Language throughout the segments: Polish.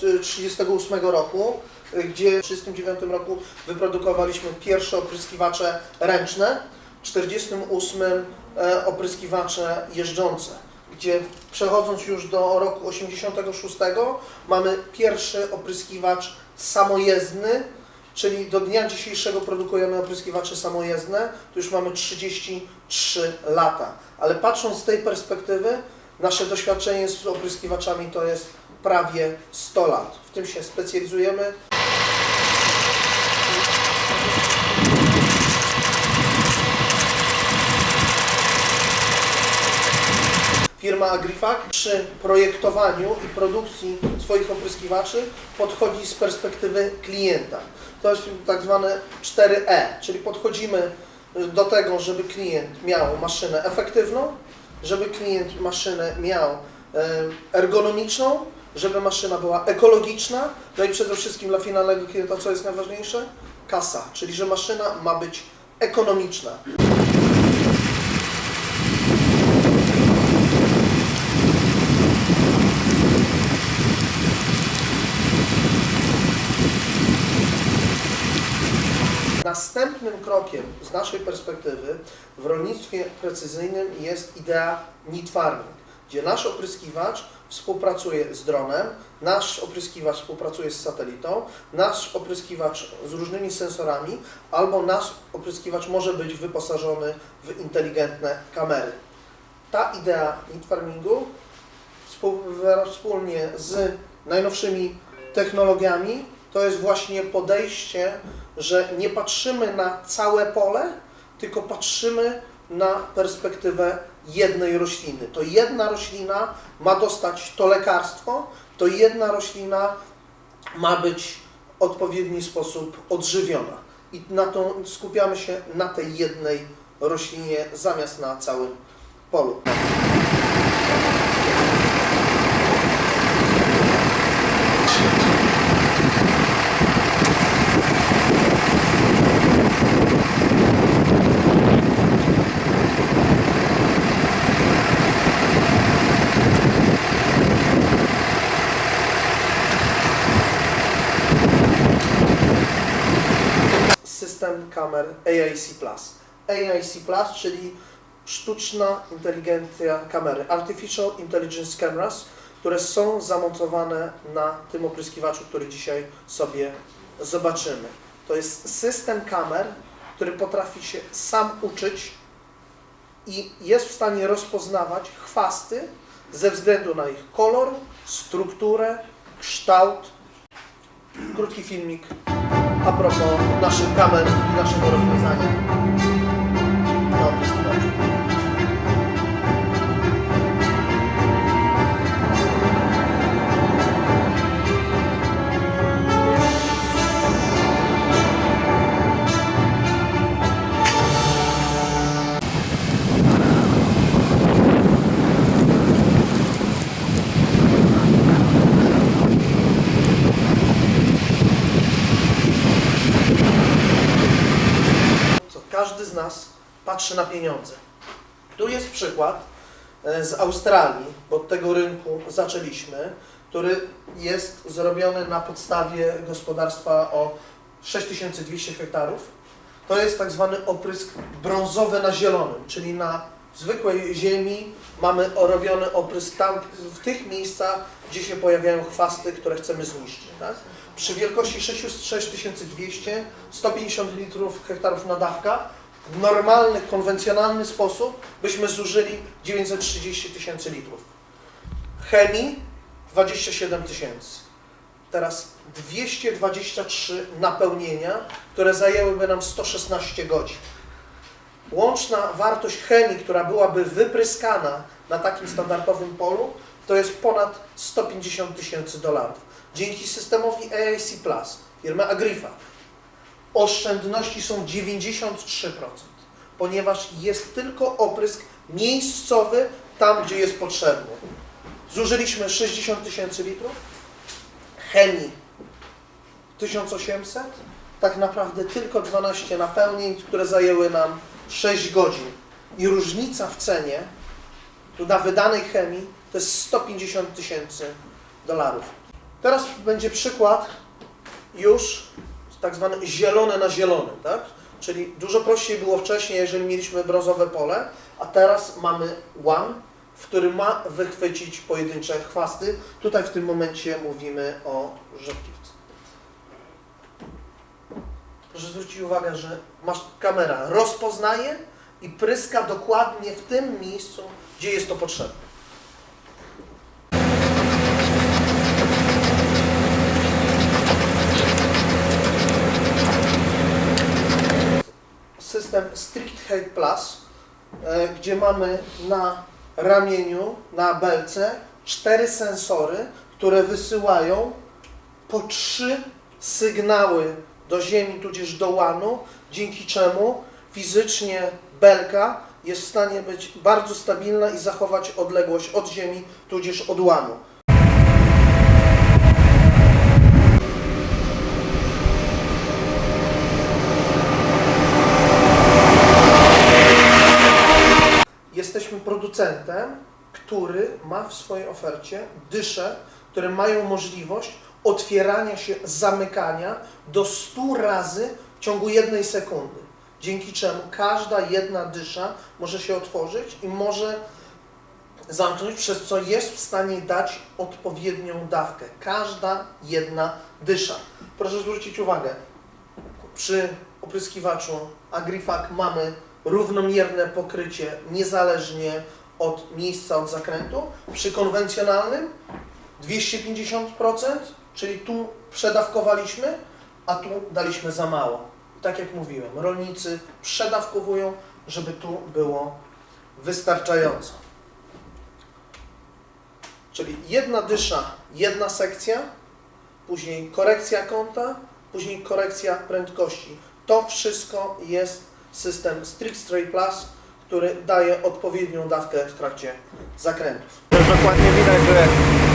1938 roku, y, gdzie w 1939 roku wyprodukowaliśmy pierwsze opryskiwacze ręczne, w 1948 e, opryskiwacze jeżdżące, gdzie przechodząc już do roku 86 mamy pierwszy opryskiwacz samojezdny, czyli do dnia dzisiejszego produkujemy opryskiwacze samojezdne, to już mamy 33 lata. Ale patrząc z tej perspektywy, nasze doświadczenie z opryskiwaczami to jest prawie 100 lat. W tym się specjalizujemy. Firma Agrifac przy projektowaniu i produkcji swoich opryskiwaczy podchodzi z perspektywy klienta. To jest tak zwane 4E, czyli podchodzimy do tego, żeby klient miał maszynę efektywną, żeby klient maszynę miał e, ergonomiczną, żeby maszyna była ekologiczna, no i przede wszystkim dla finalnego klienta, co jest najważniejsze? Kasa, czyli że maszyna ma być ekonomiczna. Następnym krokiem z naszej perspektywy w rolnictwie precyzyjnym jest idea farming, gdzie nasz opryskiwacz współpracuje z dronem, nasz opryskiwacz współpracuje z satelitą, nasz opryskiwacz z różnymi sensorami, albo nasz opryskiwacz może być wyposażony w inteligentne kamery. Ta idea need farmingu wspólnie z najnowszymi technologiami to jest właśnie podejście, że nie patrzymy na całe pole, tylko patrzymy na perspektywę jednej rośliny. To jedna roślina ma dostać to lekarstwo, to jedna roślina ma być w odpowiedni sposób odżywiona. I na to skupiamy się na tej jednej roślinie zamiast na całym polu. system kamer AIC. AIC czyli sztuczna inteligencja kamery, Artificial Intelligence Cameras, które są zamontowane na tym opryskiwaczu, który dzisiaj sobie zobaczymy. To jest system kamer, który potrafi się sam uczyć i jest w stanie rozpoznawać chwasty ze względu na ich kolor, strukturę, kształt. Krótki filmik a propos naszych kamer i naszego rozwiązania patrzy na pieniądze. Tu jest przykład e, z Australii, bo od tego rynku zaczęliśmy, który jest zrobiony na podstawie gospodarstwa o 6200 hektarów. To jest tak zwany oprysk brązowy na zielonym, czyli na zwykłej ziemi mamy robiony oprysk tam, w tych miejscach, gdzie się pojawiają chwasty, które chcemy zniszczyć. Tak? Przy wielkości 6 6200, 150 litrów hektarów na dawka, w normalny, konwencjonalny sposób byśmy zużyli 930 tysięcy litrów. Chemii 27 tysięcy. Teraz 223 napełnienia, które zajęłyby nam 116 godzin. Łączna wartość chemii, która byłaby wypryskana na takim standardowym polu, to jest ponad 150 tysięcy dolarów. Dzięki systemowi AIC Plus, firmy Agrifa, oszczędności są 93%, ponieważ jest tylko oprysk miejscowy tam, gdzie jest potrzebny. Zużyliśmy 60 tysięcy litrów, chemii 1800, tak naprawdę tylko 12 napełnień, które zajęły nam 6 godzin. I różnica w cenie na wydanej chemii to jest 150 tysięcy dolarów. Teraz będzie przykład już tak zwany zielony na zielony, tak? Czyli dużo prościej było wcześniej, jeżeli mieliśmy brązowe pole, a teraz mamy łan, w którym ma wychwycić pojedyncze chwasty. Tutaj w tym momencie mówimy o rzodkiewce. Proszę zwrócić uwagę, że masz kamera rozpoznaje i pryska dokładnie w tym miejscu, gdzie jest to potrzebne. System Strict Height Plus, e, gdzie mamy na ramieniu, na belce cztery sensory, które wysyłają po trzy sygnały do ziemi, tudzież do łanu, dzięki czemu fizycznie belka jest w stanie być bardzo stabilna i zachować odległość od ziemi, tudzież od łanu. Jesteśmy producentem, który ma w swojej ofercie dysze, które mają możliwość otwierania się, zamykania do 100 razy w ciągu jednej sekundy. Dzięki czemu każda jedna dysza może się otworzyć i może zamknąć, przez co jest w stanie dać odpowiednią dawkę. Każda jedna dysza. Proszę zwrócić uwagę, przy opryskiwaczu Agrifac mamy równomierne pokrycie niezależnie od miejsca od zakrętu. Przy konwencjonalnym 250%, czyli tu przedawkowaliśmy, a tu daliśmy za mało. Tak jak mówiłem, rolnicy przedawkowują, żeby tu było wystarczająco. Czyli jedna dysza, jedna sekcja, później korekcja kąta, później korekcja prędkości. To wszystko jest system Strict Straight Plus, który daje odpowiednią dawkę w trakcie zakrętów. Dokładnie widać, że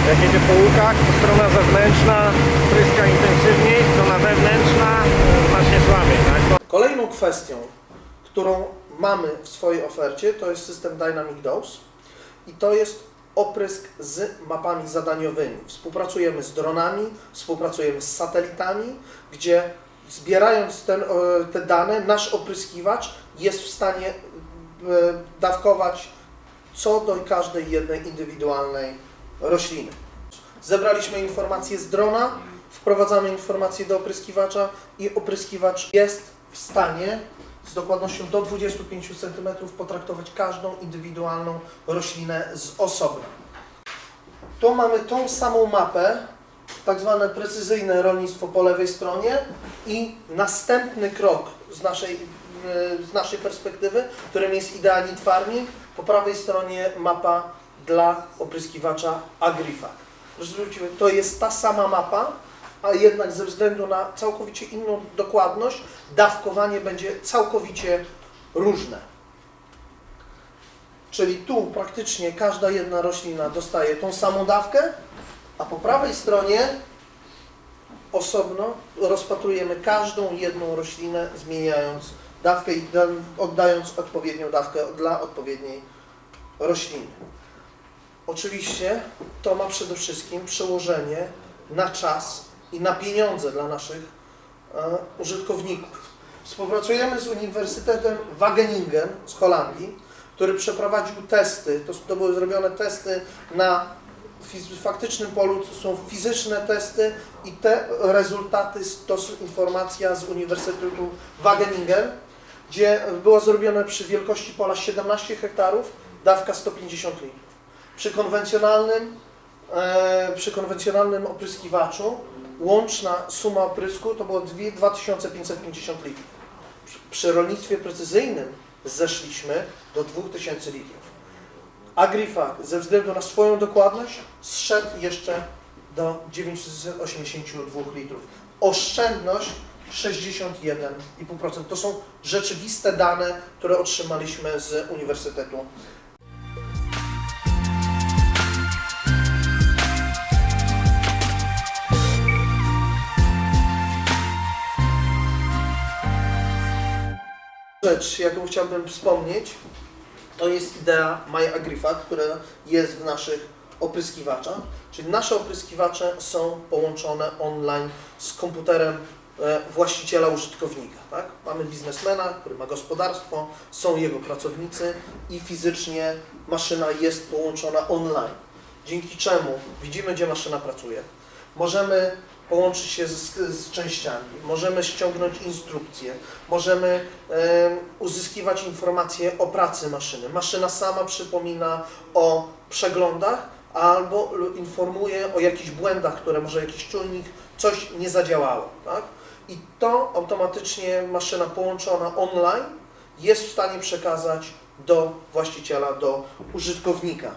jak jedzie po łukach, to strona zewnętrzna pryska intensywniej, strona wewnętrzna e, znacznie słabiej. Tak? Kolejną kwestią, którą mamy w swojej ofercie, to jest system Dynamic Dose i to jest oprysk z mapami zadaniowymi. Współpracujemy z dronami, współpracujemy z satelitami, gdzie zbierając ten, e, te dane, nasz opryskiwacz jest w stanie e, dawkować co do każdej jednej indywidualnej rośliny. Zebraliśmy informacje z drona, wprowadzamy informacje do opryskiwacza i opryskiwacz jest w stanie z dokładnością do 25 cm potraktować każdą indywidualną roślinę z osobna. Tu mamy tą samą mapę, tak zwane precyzyjne rolnictwo po lewej stronie i następny krok z naszej, e, z naszej perspektywy, którym jest Ideanit Farming, po prawej stronie mapa dla opryskiwacza zwrócić uwagę, to jest ta sama mapa, a jednak ze względu na całkowicie inną dokładność, dawkowanie będzie całkowicie różne. Czyli tu praktycznie każda jedna roślina dostaje tą samą dawkę, a po prawej stronie osobno rozpatrujemy każdą jedną roślinę, zmieniając dawkę i da- oddając odpowiednią dawkę dla odpowiedniej rośliny. Oczywiście to ma przede wszystkim przełożenie na czas i na pieniądze dla naszych e, użytkowników. Współpracujemy z Uniwersytetem Wageningen z Holandii, który przeprowadził testy. To, to były zrobione testy na fiz- faktycznym polu, to są fizyczne testy i te rezultaty to informacja z Uniwersytetu Wageningen, gdzie było zrobione przy wielkości pola 17 hektarów, dawka 150 litrów. Przy konwencjonalnym, e, przy konwencjonalnym opryskiwaczu łączna suma oprysku to było dwie- 2550 litrów. Przy rolnictwie precyzyjnym zeszliśmy do 2000 litrów. Agrifac ze względu na swoją dokładność zszedł jeszcze do 982 litrów. Oszczędność 61,5%. To są rzeczywiste dane, które otrzymaliśmy z Uniwersytetu rzecz, jaką chciałbym wspomnieć, to jest idea My Agrifac, która jest w naszych opryskiwacza, czyli nasze opryskiwacze są połączone online z komputerem e, właściciela użytkownika. Tak? Mamy biznesmena, który ma gospodarstwo, są jego pracownicy i fizycznie maszyna jest połączona online. Dzięki czemu widzimy, gdzie maszyna pracuje. Możemy połączyć się z, z częściami, możemy ściągnąć instrukcje, możemy em, uzyskiwać informacje o pracy maszyny. Maszyna sama przypomina o przeglądach albo informuje o jakichś błędach, które może jakiś czujnik, coś nie zadziałało. Tak? I to automatycznie maszyna połączona online jest w stanie przekazać do właściciela, do użytkownika.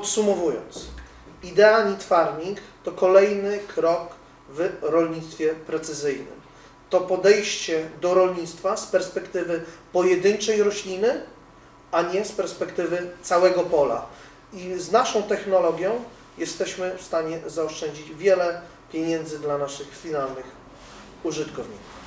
Podsumowując, idea Need Farming to kolejny krok w rolnictwie precyzyjnym. To podejście do rolnictwa z perspektywy pojedynczej rośliny, a nie z perspektywy całego pola. I z naszą technologią jesteśmy w stanie zaoszczędzić wiele pieniędzy dla naszych finalnych użytkowników.